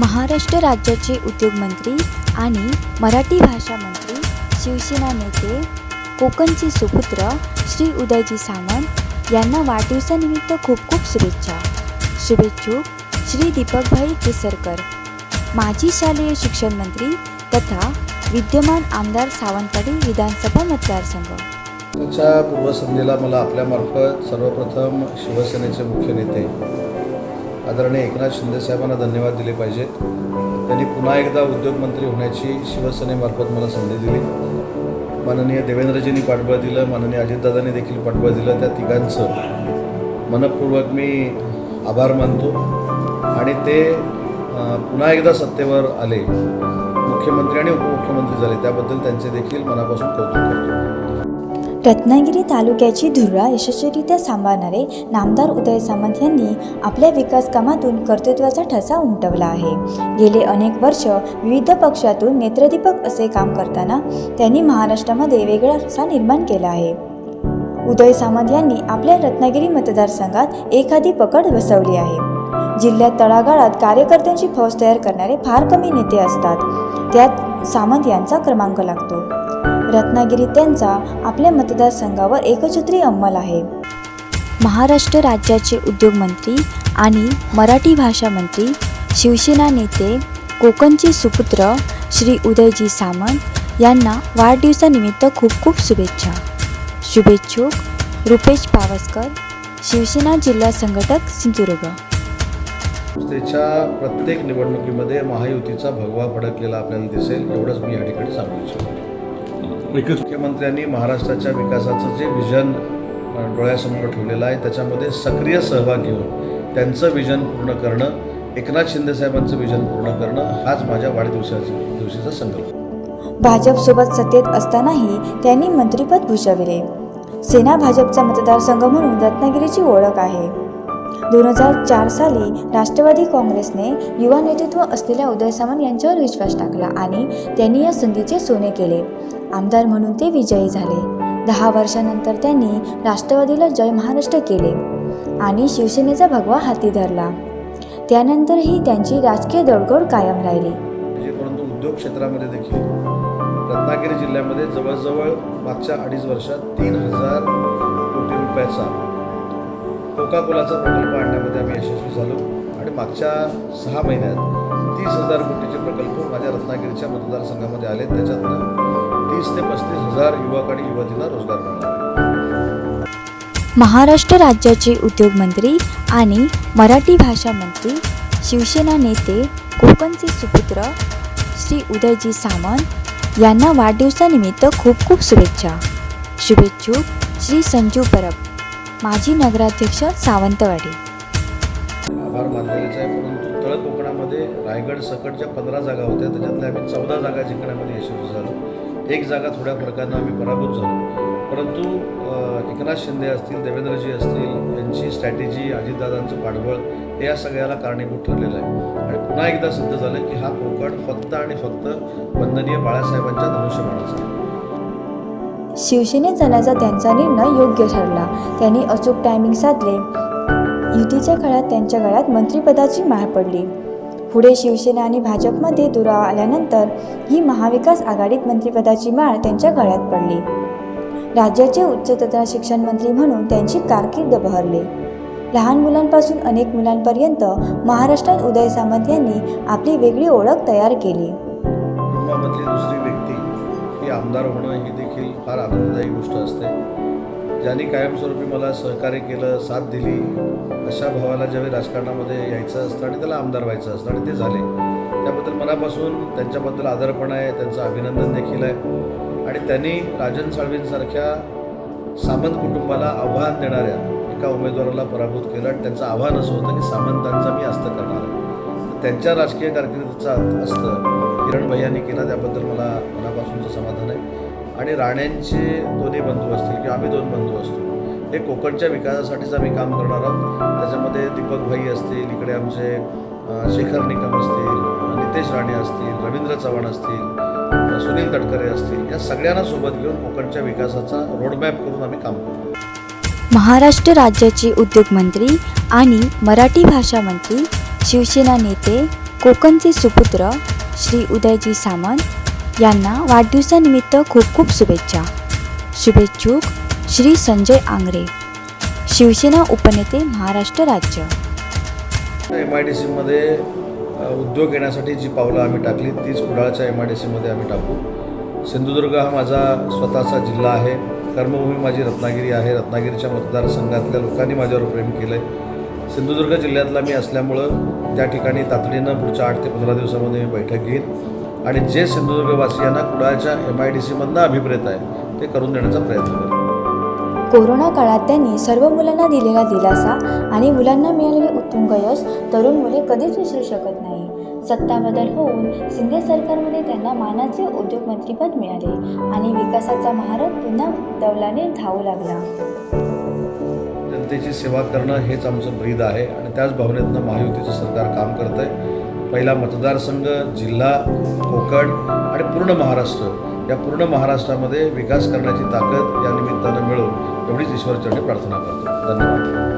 महाराष्ट्र राज्याचे उद्योगमंत्री आणि मराठी भाषा मंत्री शिवसेना नेते कोकणचे सुपुत्र श्री उदयजी सावंत यांना वाढदिवसानिमित्त खूप खूप शुभेच्छा. शुभेच्छुक श्री दीपकभाई केसरकर माजी शालेय शिक्षण मंत्री तथा विद्यमान आमदार सावंतवाडी विधानसभा मतदारसंघ. पूर्वसंध्येला मला आपल्यामार्फत सर्वप्रथम शिवसेनेचे मुख्य नेते आदरणीय एकनाथ शिंदेसाहेबांना धन्यवाद दिले पाहिजेत. त्यांनी पुन्हा एकदा उद्योगमंत्री होण्याची शिवसेनेमार्फत मला संधी दिली. माननीय देवेंद्रजींनी पाठबळ दिलं माननीय अजितदादांनी देखील पाठबळ दिलं. त्या तिघांचं मनपूर्वक मी आभार मानतो. आणि ते पुन्हा एकदा सत्तेवर आले मुख्यमंत्री आणि उपमुख्यमंत्री झाले त्याबद्दल त्यांचे देखील मनापासून कौतुक करतो. रत्नागिरी तालुक्याची धुरा यशस्वीरित्या सांभाळणारे नामदार उदय सामंत यांनी आपल्या विकास कामातून कर्तृत्वाचा ठसा उमटवला आहे. गेले अनेक वर्ष विविध पक्षातून नेत्रदीपक असे काम करताना त्यांनी महाराष्ट्रामध्ये वेगळा ठसा निर्माण केला आहे. उदय सामंत यांनी आपल्या रत्नागिरी मतदारसंघात एखादी पकड बसवली आहे. जिल्ह्यात तळागाळात कार्यकर्त्यांची फौज तयार करणारे फार कमी नेते असतात. त्यात सामंत यांचा क्रमांक लागतो. रत्नागिरीत त्यांचा आपल्या मतदारसंघावर एकछत्री अंमल आहे. महाराष्ट्र राज्याचे उद्योगमंत्री आणि मराठी भाषा मंत्री शिवसेना नेते कोकणचे सुपुत्र श्री उदयजी सामंत यांना वाढदिवसानिमित्त खूप खूप शुभेच्छा. शुभेच्छुक रुपेश पावसकर शिवसेना जिल्हा संघटक सिंधुदुर्ग. संस्थेच्या प्रत्येक निवडणुकीमध्ये महायुतीचा भगवा भडकलेला आपल्याला दिसेल एवढंच मी या ठिकाणी सांगू इच्छितो. एकच मुख्यमंत्र्यांनी महाराष्ट्राच्या विकासाचं जे विजन डोळ्यासमोर ठेवलेलं आहे त्याच्यामध्ये सक्रिय सहभाग घेऊन त्यांचं विजन पूर्ण करणं एकनाथ शिंदेसाहेबांचं विजन पूर्ण करणं हाच माझ्या वाढदिवसाचा दिवशीचा संकल्प. भाजपसोबत सत्तेत असतानाही त्यांनी मंत्रिपद भूषविले. सेना भाजपचा मतदारसंघ म्हणून रत्नागिरीची ओळख आहे. दोन हजार चार साली राष्ट्रवादी काँग्रेसने युवा नेतृत्व असलेल्या उदय सामंत यांच्यावर विश्वास टाकला आणि त्यांनी या संधीचे सोने केले. आमदार म्हणून ते विजयी झाले. दहा वर्षानंतर त्यांनी राष्ट्रवादीला जय महाराष्ट्र केले आणि शिवसेनेचा भगवा हाती धरला. त्यानंतरही त्यांची राजकीय दडगड कायम राहिली. म्हणजे परंतु उद्योग क्षेत्रामध्ये देखील रत्नागिरी जिल्ह्यामध्ये जवळजवळ मागच्या अडीच वर्षात तीन हजार कोटी रुपयाचा कोका कोलाचा प्रकल्प आणण्यामध्ये आम्ही यशस्वी झालो आणि मागच्या सहा महिन्यात तीस हजार कोटीचे प्रकल्प माझ्या रत्नागिरीच्या मतदारसंघामध्ये आले. त्याच्यातनं तीस ते पस्तीस हजार युवक आणि युवतींना रोजगार मिळाला महाराष्ट्र राज्याचे उद्योगमंत्री आणि मराठी भाषा मंत्री शिवसेना नेते कोकणचे सुपुत्र श्री उदयजी सामंत यांना वाढदिवसानिमित्त खूप खूप शुभेच्छा. शुभेच्छुक श्री संजू परब माजी नगराध्यक्ष सावंतवाडी. आभार मानलेलेच आहे परंतु तळ कोकणामध्ये रायगड सकट ज्या पंधरा जागा होत्या त्याच्यातल्या आम्ही चौदा जागा जिंकण्यामध्ये यशस्वी झालो. एक जागा थोड्या फरकानं आम्ही पराभूत झालो. परंतु एकनाथ शिंदे असतील देवेंद्रजी असतील यांची स्ट्रॅटेजी अजितदादांचं पाठबळ हे या सगळ्याला कारणीभूत ठरलेलं आहे. आणि पुन्हा एकदा सिद्ध झालं की हा कोकण फक्त आणि फक्त वंदनीय बाळासाहेबांच्या धनुष्यबाणाचा आहे. शिवसेनेत जाण्याचा त्यांचा निर्णय योग्य ठरला. त्यांनी अचूक टायमिंग साधले. युतीच्या काळात त्यांच्या गळ्यात मंत्रिपदाची माळ पडली. पुढे शिवसेना आणि भाजपमध्ये दुरावा आल्यानंतर ही महाविकास आघाडीत मंत्रिपदाची माळ त्यांच्या गळ्यात पडली. राज्याचे उच्च तंत्र शिक्षण मंत्री म्हणून त्यांची कारकीर्द बहरली. लहान मुलांपासून अनेक मुलांपर्यंत महाराष्ट्रात उदय सामंत यांनी आपली वेगळी ओळख तयार केली. कुटुंबामधली दुसरी व्यक्ती ही आमदार होणं ही देखील फार आनंददायी गोष्ट असते. ज्यांनी कायमस्वरूपी मला सहकार्य केलं साथ दिली अशा भावाला ज्यावेळी राजकारणामध्ये यायचं असतं आणि त्याला आमदार व्हायचं असतं आणि ते झाले. त्याबद्दल मनापासून त्यांच्याबद्दल आदरपण आहे त्यांचं अभिनंदन देखील आहे. आणि त्यांनी राजन साळवींसारख्या सामंत कुटुंबाला आव्हान देणाऱ्या एका उमेदवाराला पराभूत केलं आणि त्यांचं आव्हान असं होतं की सामंतांचा मी हस्त करणार आहे. त्यांच्या राजकीय कारकिर्दीचा असतं. किरण भैयांनी केला त्याबद्दल मला मनापासूनचं समाधान आहे. आणि राण्यांचे दोन्ही बंधू असतील किंवा आम्ही दोन बंधू असतो हे कोकणच्या विकासासाठीच आम्ही काम करणार आहोत. त्याच्यामध्ये दीपक भाई असतील इकडे आमचे शेखर निकम असतील नितेश राणे असतील रवींद्र चव्हाण असतील सुनील तटकरे असतील या सगळ्यांना सोबत घेऊन कोकणच्या विकासाचा रोडमॅप करून आम्ही काम करतो महाराष्ट्र राज्याचे उद्योगमंत्री आणि मराठी भाषा मंत्री शिवसेना नेते कोकणचे सुपुत्र श्री उदयजी सामंत यांना वाढदिवसानिमित्त खूप खूप शुभेच्छा. शुभेच्छुक श्री संजय आंगरे शिवसेना उपनेते महाराष्ट्र राज्य. एम आय डी सीमध्ये उद्योग येण्यासाठी जी पावलं आम्ही टाकली तीच कुडाळच्या एम आय डी सीमध्ये आम्ही टाकू. सिंधुदुर्ग हा माझा स्वतःचा जिल्हा आहे. कर्मभूमी माझी रत्नागिरी आहे. रत्नागिरीच्या मतदारसंघातल्या लोकांनी माझ्यावर प्रेम केलं आहे सिंधुदुर्ग जिल्ह्यातला मी असल्यामुळं त्या ठिकाणी तातडीनं पुढच्या आठ ते पंधरा दिवसामध्ये मी बैठक घेईन. आणि जे सिंधुदुर्गवासियांना कुडाळच्या एम आय डी सीमधनं अभिप्रेत आहे ते करून देण्याचा प्रयत्न करेन कोरोना काळात त्यांनी सर्व मुलांना दिलेला दिलासा आणि मुलांना मिळालेले उत्तुंग यश तरुण मुले कधीच विसरू शकत नाही. सत्ता बदल होऊन शिंदे सरकारमध्ये त्यांना मानाचे उद्योगमंत्रीपद मिळाले आणि विकासाचा महारथ पुन्हा दौलाने धावू लागला. जनतेची सेवा करणं हेच आमचं ब्रीद आहे आणि त्याच भावनेतनं महायुतीचं सरकार काम करतं आहे पहिला मतदारसंघ जिल्हा कोकण आणि पूर्ण महाराष्ट्र. या पूर्ण महाराष्ट्रामध्ये विकास करण्याची ताकद या निमित्तानं मिळवून एवढीच ईश्वरचरणी प्रार्थना करतो. धन्यवाद.